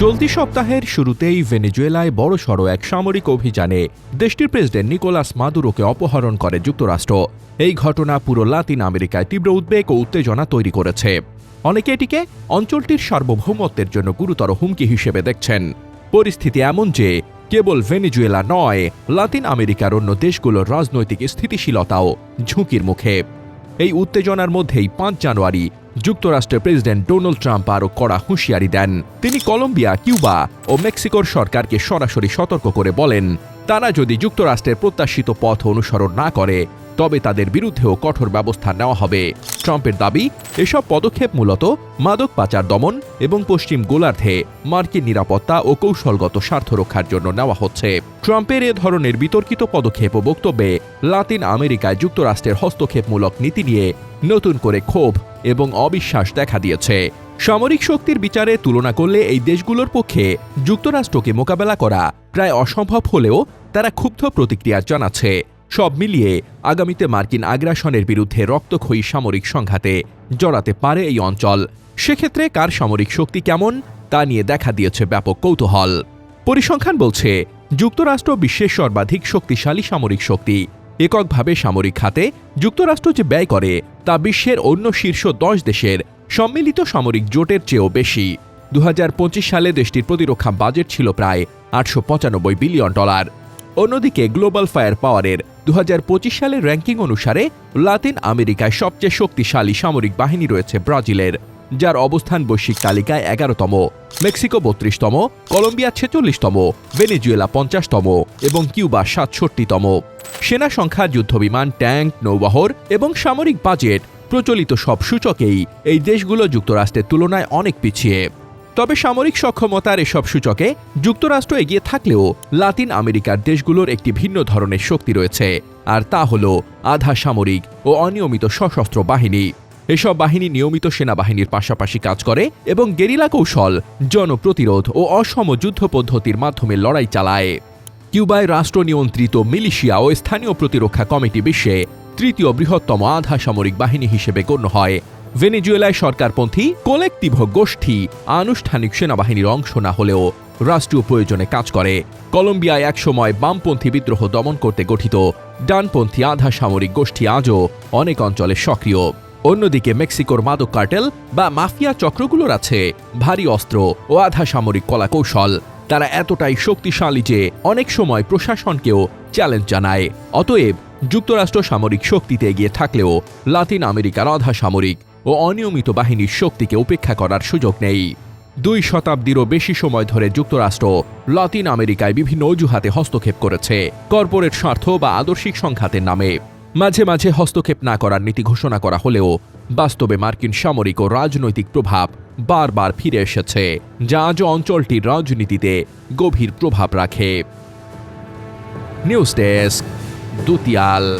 চলতি সপ্তাহের শুরুতেই ভেনেজুয়েলায় বড়সড় এক সামরিক অভিযানে দেশটির প্রেসিডেন্ট নিকোলাস মাদুরোকে অপহরণ করে যুক্তরাষ্ট্র। এই ঘটনা পুরো লাতিন আমেরিকায় তীব্র উদ্বেগ ও উত্তেজনা তৈরি করেছে। অনেকে এটিকে অঞ্চলটির সার্বভৌমত্বের জন্য গুরুতর হুমকি হিসেবে দেখছেন। পরিস্থিতি এমন যে, কেবল ভেনেজুয়েলা নয়, লাতিন আমেরিকার অন্য দেশগুলোর রাজনৈতিক স্থিতিশীলতাও ঝুঁকির মুখে। এই উত্তেজনার মধ্যেই পাঁচ জানুয়ারি যুক্তরাষ্ট্রের প্রেসিডেন্ট ডোনাল্ড ট্রাম্প আরও কড়া হুঁশিয়ারি দেন। তিনি কলম্বিয়া, কিউবা ও মেক্সিকোর সরকারকে সরাসরি সতর্ক করে বলেন, তারা যদি যুক্তরাষ্ট্রের প্রত্যাশিত পথ অনুসরণ না করে, তবে তাদের বিরুদ্ধেও কঠোর ব্যবস্থা নেওয়া হবে। ট্রাম্পের দাবি, এসব পদক্ষেপ মূলত মাদক পাচার দমন এবং পশ্চিম গোলার্ধে মার্কিন নিরাপত্তা ও কৌশলগত স্বার্থ রক্ষার জন্য নেওয়া হচ্ছে। ট্রাম্পের এ ধরনের বিতর্কিত পদক্ষেপ ও বক্তব্যে লাতিন আমেরিকায় যুক্তরাষ্ট্রের হস্তক্ষেপমূলক নীতি নিয়ে নতুন করে ক্ষোভ এবং অবিশ্বাস দেখা দিয়েছে। সামরিক শক্তির বিচারে তুলনা করলে এই দেশগুলোর পক্ষে যুক্তরাষ্ট্রকে মোকাবেলা করা প্রায় অসম্ভব হলেও তারা ক্ষুব্ধ প্রতিক্রিয়া জানাচ্ছে। সব মিলিয়ে আগামীতে মার্কিন আগ্রাসনের বিরুদ্ধে রক্তক্ষয়ী সামরিক সংঘাতে জড়াতে পারে এই অঞ্চল। সেক্ষেত্রে কার সামরিক শক্তি কেমন, তা নিয়ে দেখা দিয়েছে ব্যাপক কৌতূহল। পরিসংখ্যান বলছে, যুক্তরাষ্ট্র বিশ্বের সর্বাধিক শক্তিশালী সামরিক শক্তি। এককভাবে সামরিক খাতে যুক্তরাষ্ট্র যে ব্যয় করে, তা বিশ্বের অন্য শীর্ষ দশ দেশের সম্মিলিত সামরিক জোটের চেয়েও বেশি। দুহাজার পঁচিশ সালে দেশটির প্রতিরক্ষা বাজেট ছিল প্রায় আটশো পঁচানব্বই বিলিয়ন ডলার। অন্যদিকে গ্লোবাল ফায়ার পাওয়ারের দুহাজার পঁচিশ সালের র্যাঙ্কিং অনুসারে লাতিন আমেরিকায় সবচেয়ে শক্তিশালী সামরিক বাহিনী রয়েছে ব্রাজিলের, যার অবস্থান বৈশ্বিক তালিকায় এগারোতম, মেক্সিকো বত্রিশতম, কলম্বিয়া ছেচল্লিশতম, ভেনেজুয়েলা পঞ্চাশতম এবং কিউবা সাতষট্টিতম। সেনা সংখ্যা যুদ্ধবিমান ট্যাঙ্ক, নৌবহর এবং সামরিক বাজেট প্রচলিত সব সূচকেই এই দেশগুলো যুক্তরাষ্ট্রের তুলনায় অনেক পিছিয়ে। তবে সামরিক সক্ষমতার এসব সূচকে যুক্তরাষ্ট্র এগিয়ে থাকলেও লাতিন আমেরিকার দেশগুলোর একটি ভিন্ন ধরনের শক্তি রয়েছে, আর তা হল আধা সামরিক ও অনিয়মিত সশস্ত্র বাহিনী। এসব বাহিনী নিয়মিত সেনাবাহিনীর পাশাপাশি কাজ করে এবং গেরিলা কৌশল, জনপ্রতিরোধ ও অসম যুদ্ধ পদ্ধতির মাধ্যমে লড়াই চালায়। কিউবায় রাষ্ট্র নিয়ন্ত্রিত মিলিশিয়া ও স্থানীয় প্রতিরক্ষা কমিটি বিশ্বে তৃতীয় বৃহত্তম আধা সামরিক বাহিনী হিসেবে গণ্য হয়। ভেনেজুয়েলায় সরকারপন্থী কোলেকটিভ গোষ্ঠী আনুষ্ঠানিক সেনাবাহিনীর অংশ না হলেও রাষ্ট্রীয় প্রয়োজনে কাজ করে। কলম্বিয়ায় একসময় বামপন্থী বিদ্রোহ দমন করতে গঠিত ডানপন্থী আধা সামরিক গোষ্ঠী আজও অনেক অঞ্চলে সক্রিয়। অন্যদিকে মেক্সিকোর মাদক কার্টেল বা মাফিয়া চক্রগুলোর আছে ভারী অস্ত্র ও আধা সামরিক কলাকৌশল। তারা এতটাই শক্তিশালী যে অনেক সময় প্রশাসনকেও চ্যালেঞ্জ জানায়। অতএব যুক্তরাষ্ট্র সামরিক শক্তিতে এগিয়ে থাকলেও লাতিন আমেরিকার আধা সামরিক ও অনিয়মিত বাহিনীর শক্তিকে উপেক্ষা করার সুযোগ নেই। দুই শতাব্দীরও বেশি সময় ধরে যুক্তরাষ্ট্র লাতিন আমেরিকায় বিভিন্ন অজুহাতে হস্তক্ষেপ করেছে, কর্পোরেট স্বার্থ বা আদর্শিক সংঘাতের নামে। মাঝে মাঝে হস্তক্ষেপ না করার নীতি ঘোষণা করা হলেও বাস্তবে মার্কিন সামরিক ও রাজনৈতিক প্রভাব বারবার ফিরে এসেছে যা আজ অঞ্চলটির রাজনীতিতে গভীর প্রভাব রাখে। News desk দুতিয়াল।